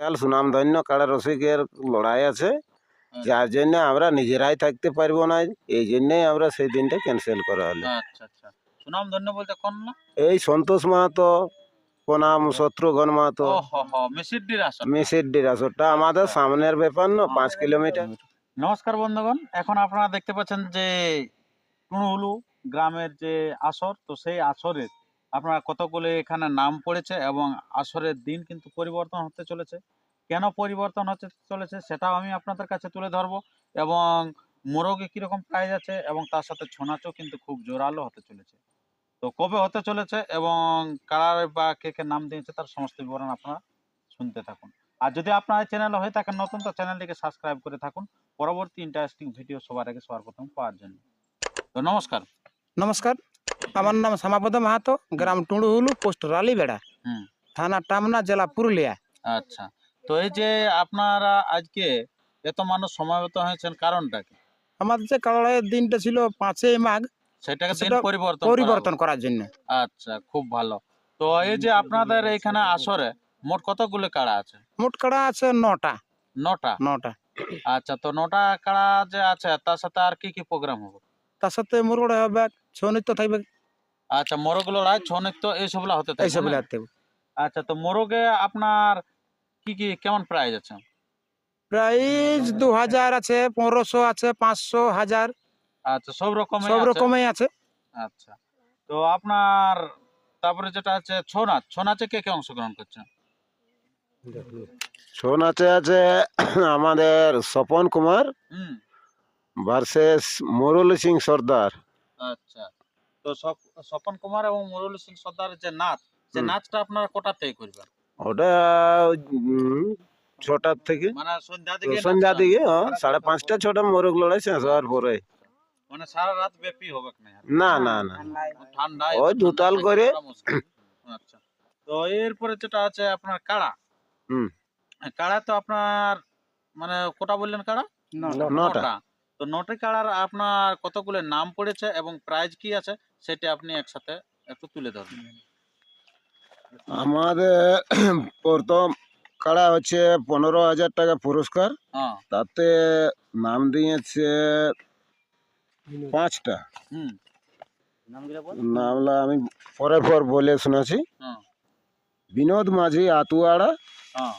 বিশাল সুনামধন্য কাড়া রসিকের লড়াই আছে। যার জন্য আমরা নিজেরাই থাকতে পারব না এই জন্যই আমরা সেই দিনটা ক্যান্সেল করা হলো। আচ্ছা আচ্ছা। সুনাম ধন্য বলতে কোন না এই সন্তোষ মাহাতো প্রণাম শত্রুঘ্ন মাহাতো। মিসিড্ডির আসরটা আমাদের সামনের ব্যাপার না পাঁচ কিলোমিটার। নমস্কার বন্ধুগণ এখন আপনারা দেখতে পাচ্ছেন যে টুনুহুলু গ্রামের যে আসর তো সেই আসরের আপনারা কতগুলো এখানে নাম পড়েছে এবং আসরের দিন কিন্তু পরিবর্তন হতে চলেছে। কেন পরিবর্তন হতে চলেছে সেটাও আমি আপনাদের কাছে তুলে ধরবো এবং মোরগে কীরকম প্রাইজ আছে এবং তার সাথে ছৌ নাচও কিন্তু খুব জোরালো হতে চলেছে। তো কবে হতে চলেছে এবং কারার বা কে কে নাম দিয়েছে তার সমস্ত বিবরণ আপনারা শুনতে থাকুন। আর যদি আপনার চ্যানেল হয়ে থাকেন নতুন, তো চ্যানেলটিকে সাবস্ক্রাইব করে থাকুন। পরবর্তী ইন্টারেস্টিং ভিডিও সবার আগে সবার প্রথম পাওয়ার জন্য। তো নমস্কার। নমস্কার। আমার নাম শ্যামাপদ মাহাতো গ্রাম টুড়ুহুলু পোস্ট রালীবেড়া। থানা টামনা জেলা পুরুলিয়া। আচ্ছা। তো এই যে আপনারা আজকে এত মানুষ সমাবেত হয়েছেন কারণটা কি? আমাদের যে কালয়ের দিনটা ছিল পাঁচই মাঘ সেটাকে দিন পরিবর্তন পরিবর্তন করার জন্য। আচ্ছা খুব ভালো। তো এই যে আপনাদের এখানে আসরে মোট কতগুলো কাড়া আছে? মোট কাড়া আছে নটা। নটা? নটা। আচ্ছা তো নটা কাড়া যে আছে তার সাথে আর কি কি প্রোগ্রাম হবে? তার সাথে মুরগড়ে হবে ছৌ নৃত্য থাকবে? আচ্ছা মোরগ লড়াই ছৌ নৃত্য এইসবগুলো হতে থাকবে এইসব না? আচ্ছা তো মোরগে আপনার কি কি কেমন প্রাইস আছে? প্রাইস দু হাজার আছে পনেরোশো আছে পাঁচশো হাজার। আচ্ছা সব রকম সব রকমই আছে। আচ্ছা তো আপনার তারপরে যেটা আছে ছৌ নাচ ছৌ নাচে কে কে অংশগ্রহণ করছে ছৌ নাচে আছে আমাদের স্বপন কুমার হুম। ভার্সেস মুরলী সিং সর্দার। আচ্ছা। তো স্বপন কুমার এবং মুরলী সিং সর্দারের যে নাচ যে নাচটা আপনারা কোটা থেকে করবেন? ওটা ছটার থেকে। মানে সন্ধ্যা দিকে সন্ধ্যা? হ্যাঁ, সাড়ে পাঁচটা ছটা মোরগ লড়াই শেষ হওয়ার পরে। মানে সারা রাত ব্যাপী হবে না? না না না। ঠান্ডা ওই দুতাল করে। আচ্ছা। তো এরপরে যেটা আছে আপনার কাড়া। হুম। কাড়া তো আপনার মানে কোটা বললেন কাড়া? নটা। তো নটি কাড়ার আপনার কতগুলো নাম পড়েছে এবং প্রাইজ কি আছে সেটা আপনি একসাথে একটু তুলে ধরুন। আমাদের প্রথম কাড়া হচ্ছে পনেরো হাজার টাকা পুরস্কার। হ্যাঁ। তাতে নাম দিয়েছে পাঁচটা। হুম। নামলা আমি পরে পর বলে শুনেছি। হ্যাঁ। বিনোদ মাঝি আতুয়াড়া। হ্যাঁ।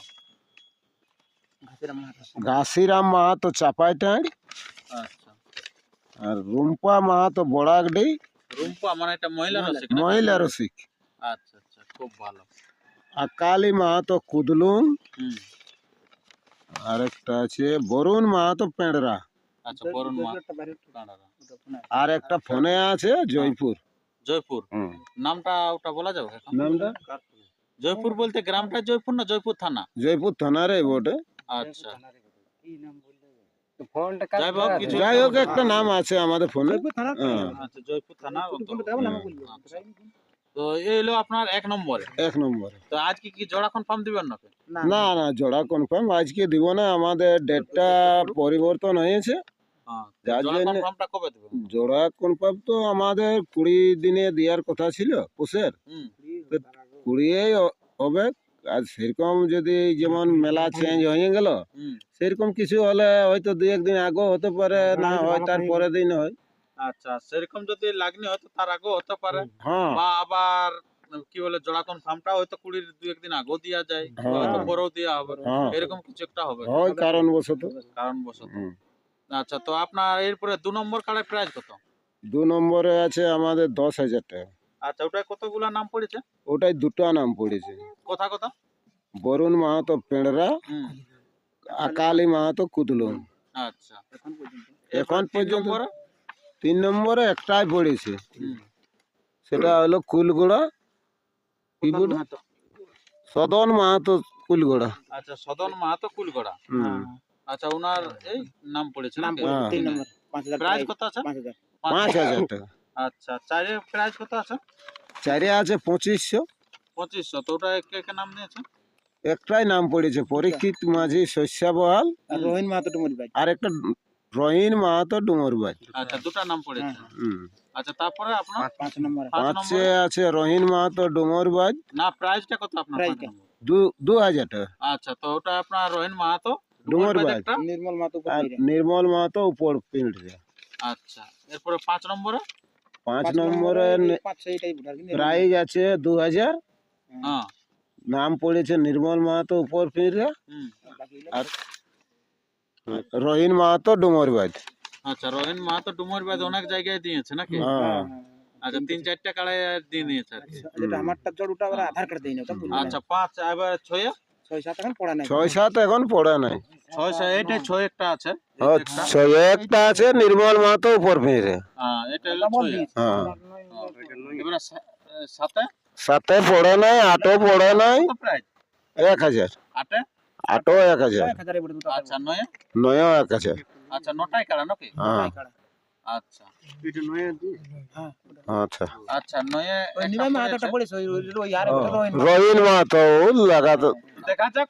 ঘাসিরাম মাহাতো। চাপাইটাঁড় আচ্ছা। আর রুম্পা মাহাতো বড়াগডি রুম্পা মানে এটা মহিলা রসিক? মহিলা রসিক। আচ্ছা আচ্ছা খুব ভালো। আকালি মাহাতো কুদলুং হুম। আর একটা আছে বরুণ মাহাতো পেঁড়রা। আচ্ছা বরুণ মা আর একটা ফোনে আছে জয়পুর। জয়পুর। নামটা ওটা বলা যাবে নামটা? জয়পুর বলতে গ্রামটা জয়পুর না জয়পুর থানা? জয়পুর থানারে বটে। আচ্ছা। হোক কিছু যাই হোক একটা নাম আছে আমাদের ফোনে। জয়পুর থানা। তো এই হলো আপনার এক নম্বরে। এক নম্বরে। তো আজকে কি জোড়া কনফার্ম দিবেন নাকি? না না। জোড়া কনফার্ম আজকে দিব না। আমাদের ডেটটা পরিবর্তন হয়েছে। হ্যাঁ জোড়া জন্য- কনফার্মটা কবে দিবেন জোড়া কনফার্ম তো আমাদের কুড়ি দিনে দেওয়ার কথা ছিল পুষের। হুম। কুড়িয়েই হবে। আর সেরকম যদি যেমন মেলা চেঞ্জ হয়ে গেল সেরকম কিছু হলে হয়তো দুই একদিন আগেও হতে পারে না হয় তার পরের দিন হয়। আচ্ছা সেরকম যদি লাগনি হয়তো তার আগেও হতে পারে। হ্যাঁ। বা আবার কি বলে জোড়া কনফার্মটা হয়তো কুড়ির দু একদিন আগেও দেওয়া যায় হ্যাঁ। হয়তো পরেও দেওয়া হবে। হ্যাঁ। এরকম কিছু একটা হবে। হয় কারণবশত। কারণ বশত আচ্ছা তো আপনার এরপরে দু নম্বর কার্ডের প্রাইস কত? দু নম্বরে আছে আমাদের দশ হাজার টাকা। আচ্ছা ওটায় কতগুলা নাম পড়েছে? ওটাই দুটো নাম পড়েছে। কথা কথা। বরুণ মাহাতো পেঁড়রা আকালি মাহাতো কুদলুম আচ্ছা। এখন পর্যন্ত নম্বরে? তিন নম্বরে একটাই পড়েছে। সেটা হলো কুলগোড়া সদন মাহাতো। কুলগোড়া। আচ্ছা সদন মাহাতো কুলগড়া। আচ্ছা ওনার এই নাম পড়েছে নাম পড়েছে, তিন নম্বর পাঁচ হাজার প্রাইস। কত আছে? পাঁচ হাজার। পাঁচ হাজার টাকা। আচ্ছা চারে প্রাইস কত আছে? চারে আছে পঁচিশশো। পঁচিশশো তো ওটা কে নাম নিয়েছে একটাই নাম পড়েছে পরীক্ষিত মাঝি শস্যা বহাল আর রোহিন মাহাতো ডুমুরি ভাই। আর একটা রহিন মাহাতো ডুমরবাই আচ্ছা দুটা নাম পড়েছে। আচ্ছা তারপরে আপনার? পাঁচ নম্বর। পাঁচে আছে রহিন মাহাতো ডুমরবাজ না প্রাইসটা কত আপনার? দু দু হাজার টাকা। আচ্ছা তো ওটা আপনার রহিন মাহাতো ডুমুর। একটা নির্মল আর নির্মল মাহাতো উপর পিঁড়ে আচ্ছা এরপরে পাঁচ নম্বরে? পাঁচ নম্বরে পাঁচ প্রাইজ আছে দু হাজার হ্যাঁ। নাম পড়েছে নির্মল মাহাতো উপর হুম। আর রহিন মাহাতো ডুমরবাদ আচ্ছা রহিন মাহাতো ডুমুরবাদ অনেক জায়গায় দিয়েছে নাকি? হ্যাঁ। আচ্ছা তিন চারটা কাড়াই দিয়ে নিয়েছে যেটা আমারটা জড় ওটা আধার কার্ড ওটা আচ্ছা পাঁচ এবার ছয়? ছয় সাত এখন পড়া নাই ছয় সাত এখন পড়ে নাই। ছয় একটা আছে। ছয় একটা। আছে নির্মল মাহাতো উপর পিঁড়ে হ্যাঁ হ্যাঁ। এবারে সা- সাথে সাথে পড়ে নাই আটও পড়ে নাই। এক হাজার। আটে? আটও এক হাজার। আচ্ছা নয়? নয়ও এক হাজার। আচ্ছা নটাই কাড়া নাকি? হ্যাঁ। আচ্ছা। আচ্ছা। আচ্ছা নয়ে রহিন মাহাতো লাগাতো দেখা যাক।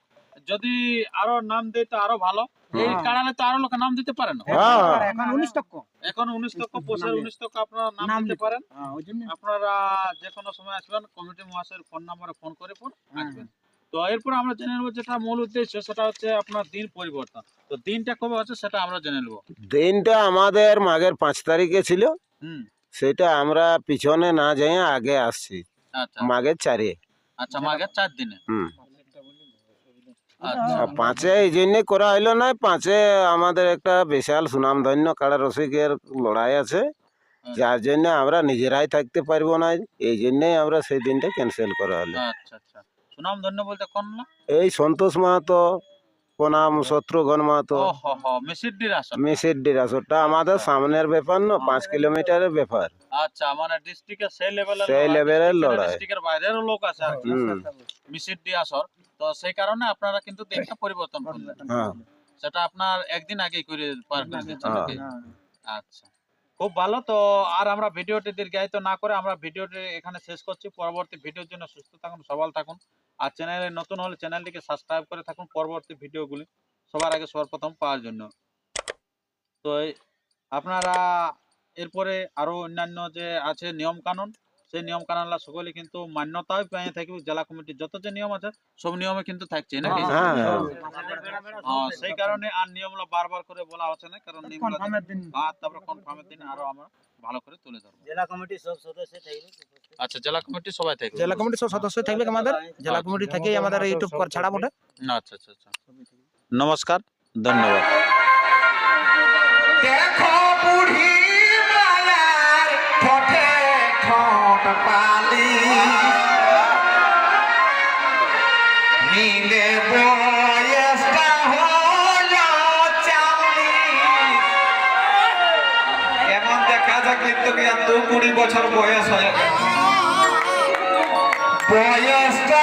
যদি আরও নাম দেয় তো আরও ভালো। এই হ্যাঁ। কাড়ালে তো আরও লোক নাম দিতে পারে না। হ্যাঁ। এখন উনিশ টক্ক এখন উনিশ তক পোষের উনিশ তক আপনারা নাম দিতে। পারেন। হ্যাঁ আপনারা যে কোনো সময় আসবেন কমিটি মহাশয়ের ফোন নাম্বারে ফোন করে পর আসবেন। তো এরপর আমরা জেনে নেব যেটা মূল উদ্দেশ্য সেটা হচ্ছে আপনার দিন পরিবর্তন। তো দিনটা কবে হচ্ছে সেটা আমরা জেনে নেব। দিনটা আমাদের মাঘের পাঁচ তারিখে ছিল। হুম। সেটা আমরা পিছনে না যাই আগে আসছি। আচ্ছা। মাঘের চারে। আচ্ছা মাঘের চার দিনে। হুম। পাঁচে এই জন্যে করা হইল না পাঁচে আমাদের একটা বিশাল সুনামধন্য কাড়া রসিকের লড়াই আছে যার জন্য আমরা নিজেরাই থাকতে পারব না এই জন্যই আমরা সেই দিনটা ক্যান্সেল করা হলো। আচ্ছা আচ্ছা। সুনাম ধন্য বলতে কোন এই সন্তোষ মাহাতো প্রণাম শত্রুঘ্ন মাহাতো। আসন। ডিরাসরটা আমাদের সামনের ব্যাপার না পাঁচ কিলোমিটারের ব্যাপার। আচ্ছা মানে ডিস্ট্রিক্টের সেই লেভেলের সেই level-এর লড়াই। ডিস্ট্রিক্টের বাইরেরও লোক আছে আর আসর। তো সেই কারণে আপনারা কিন্তু পরিবর্তন করলেন। হ্যাঁ। সেটা আপনার একদিন আগেই করে পার হয়ে। আচ্ছা। খুব ভালো। তো আর আমরা ভিডিওটি দীর্ঘায়িত না করে আমরা ভিডিওটি এখানে শেষ করছি। পরবর্তী ভিডিওর জন্য সুস্থ থাকুন সবল থাকুন। আর চ্যানেলে নতুন হলে চ্যানেলটিকে সাবস্ক্রাইব করে থাকুন পরবর্তী ভিডিওগুলি। সবার আগে সবার প্রথম পাওয়ার জন্য। তো আপনারা এরপরে আরও অন্যান্য যে আছে নিয়ম কানুন সেই নিয়ম কানুনগুলো সকলে কিন্তু মান্যতাও পেয়ে থাকবে জেলা কমিটির যত যে নিয়ম আছে সব নিয়মে কিন্তু থাকছে নাকি? হ্যাঁ হ্যাঁ হ্যাঁ, সেই কারণে আর নিয়মগুলো বারবার করে বলা হচ্ছে না কারণ তারপরে কনফার্মের দিন আরও আমরা ভালো করে তুলে ধরবো। জেলা কমিটির সব সদস্য থাকবে। আচ্ছা জেলা কমিটি সবাই থাকবে। জেলা কমিটির সব সদস্য থাকবে আমাদের? জেলা কমিটি থেকেই আমাদের ইউটিউব পর ছাড়া বটে। আচ্ছা আচ্ছা আচ্ছা। নমস্কার ধন্যবাদ। যায় কিন্তু দু কুড়ি বছর বয়স হয়ে? বয়সটা